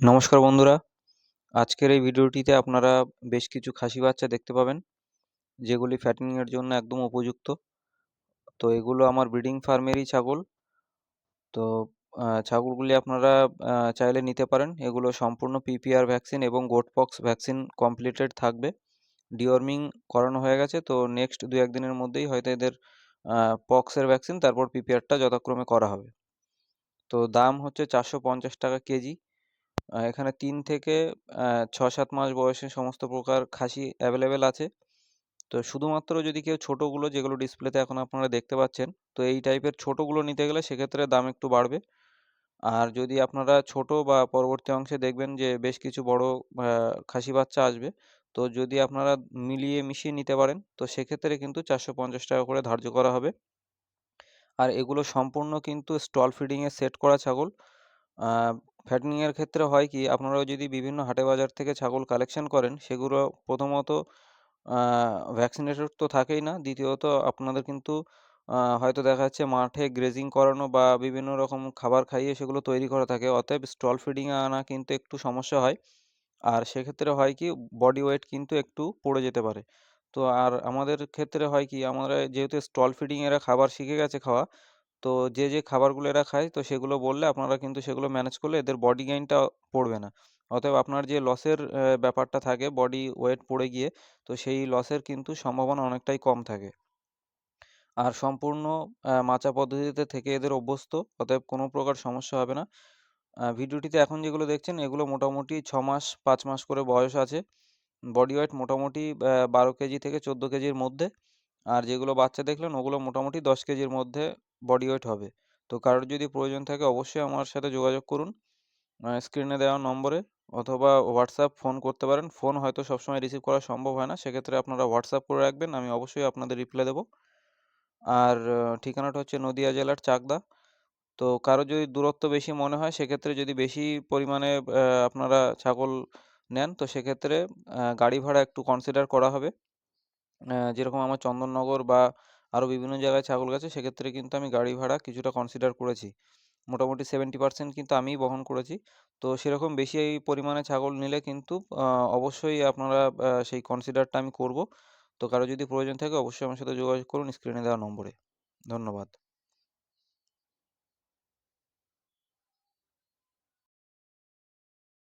নমস্কার বন্ধুরা। আজকের এই ভিডিওটিতে আপনারা বেশ কিছু খাসি বাচ্চা দেখতে পাবেন, যেগুলি ফ্যাটেনিংয়ের জন্য একদম উপযুক্ত। তো এগুলো আমার ব্রিডিং ফার্মেরই ছাগল। তো ছাগলগুলি আপনারা চাইলে নিতে পারেন। এগুলো সম্পূর্ণ পিপিআর ভ্যাকসিন এবং গোটপক্স ভ্যাকসিন কমপ্লিটেড থাকবে। ডিওর্মিং করানো হয়ে গেছে। তো নেক্সট দু একদিনের মধ্যেই হয়তো এদের পক্সের ভ্যাকসিন তারপর পিপিআরটা যথাক্রমে করা হবে। তো দাম হচ্ছে চারশো পঞ্চাশ টাকা কেজি। এখানে তিন থেকে ছ সাত মাস বয়সে সমস্ত প্রকার খাসি অ্যাভেলেবেল আছে। তো শুধুমাত্র যদি কেউ ছোটোগুলো যেগুলো ডিসপ্লেতে এখন আপনারা দেখতে পাচ্ছেন, তো এই টাইপের ছোটোগুলো নিতে গেলে সেক্ষেত্রে দাম একটু বাড়বে। আর যদি আপনারা ছোট বা পরবর্তী অংশে দেখবেন যে বেশ কিছু বড় খাসি বাচ্চা আসবে, তো যদি আপনারা মিলিয়ে মিশিয়ে নিতে পারেন, তো সেক্ষেত্রে কিন্তু চারশো পঞ্চাশ টাকা করে ধার্য করা হবে। আর এগুলো সম্পূর্ণ কিন্তু স্টল ফিডিংয়ে সেট করা ছাগল। ফ্যাটেনিংয়ের ক্ষেত্রে হয় কি আপনারা যদি বিভিন্ন হাটে বাজার থেকে ছাগল কালেকশন করেন, সেগুলো প্রথমত ভ্যাকসিনেটেড তো থাকেই না, দ্বিতীয়ত আপনাদের কিন্তু হয়তো দেখা যাচ্ছে মাঠে গ্রেজিং করানো বা বিভিন্ন রকম খাবার খাইয়ে সেগুলো তৈরি করা থাকে, অতএব স্টল ফিডিং আনা কিন্তু একটু সমস্যা হয়। আর সেক্ষেত্রে হয় কি বডি ওয়েট কিন্তু একটু পড়ে যেতে পারে। তো আর আমাদের ক্ষেত্রে হয় কি, আমরা যেহেতু স্টল ফিডিং এরা খাবার শিখে গেছে খাওয়া তো যে যে খাবারগুলো এরা খায়, তো সেগুলো বললে আপনারা কিন্তু সেগুলো ম্যানেজ করলে এদের বডি গেইনটা পড়বে না। অতএব আপনার যে লসের ব্যাপারটা থাকে বডি ওয়েট পড়ে গিয়ে, তো সেই লসের কিন্তু সম্ভাবনা অনেকটাই কম থাকে। আর সম্পূর্ণ মাচা পদ্ধতিতে থেকে এদের অভ্যস্ত, অতএব কোনো প্রকার সমস্যা হবে না। ভিডিওটিতে এখন যেগুলো দেখছেন, এগুলো মোটামুটি ছ মাস, পাঁচ মাস করে বয়স আছে। বডি ওয়েট মোটামুটি বারো কেজি থেকে চোদ্দ কেজির মধ্যে। আর যেগুলো বাচ্চা দেখলেন, ওগুলো মোটামুটি দশ কেজির মধ্যে বডি ওয়েট হবে। তো কারোর যদি প্রয়োজন থাকে অবশ্যই আমার সাথে যোগাযোগ করুন। স্ক্রিনে দেওয়া নম্বরে অথবা হোয়াটসঅ্যাপ ফোন করতে পারেন। ফোন হয়তো সবসময় রিসিভ করা সম্ভব হয় না। সেক্ষেত্রে আপনারা হোয়াটসঅ্যাপ করে রাখবেন। আমি অবশ্যই আপনাদের রিপ্লাই দেবো। আর ঠিকানাটা হচ্ছে নদিয়া জেলার চাকদা। তো কারও যদি দূরত্ব বেশি মনে হয়, সেক্ষেত্রে যদি বেশি পরিমাণে আপনারা ছাগল নেন, তো সেক্ষেত্রে গাড়ি ভাড়া একটু কনসিডার করা হবে। যেরকম আমার চন্দননগর বা আরও বিভিন্ন জায়গায় ছাগল গেছে, সেক্ষেত্রে কিন্তু আমি গাড়ি ভাড়া কিছুটা কনসিডার করেছি। মোটামুটি সেভেন্টি পার্সেন্ট কিন্তু আমিই বহন করেছি। তো সেরকম বেশি পরিমাণে ছাগল নিলে কিন্তু অবশ্যই আপনারা সেই কনসিডারটা আমি করব। তো কারও যদি প্রয়োজন থাকে, অবশ্যই আমার সাথে যোগাযোগ করুন স্ক্রিনে দেওয়া নম্বরে। ধন্যবাদ।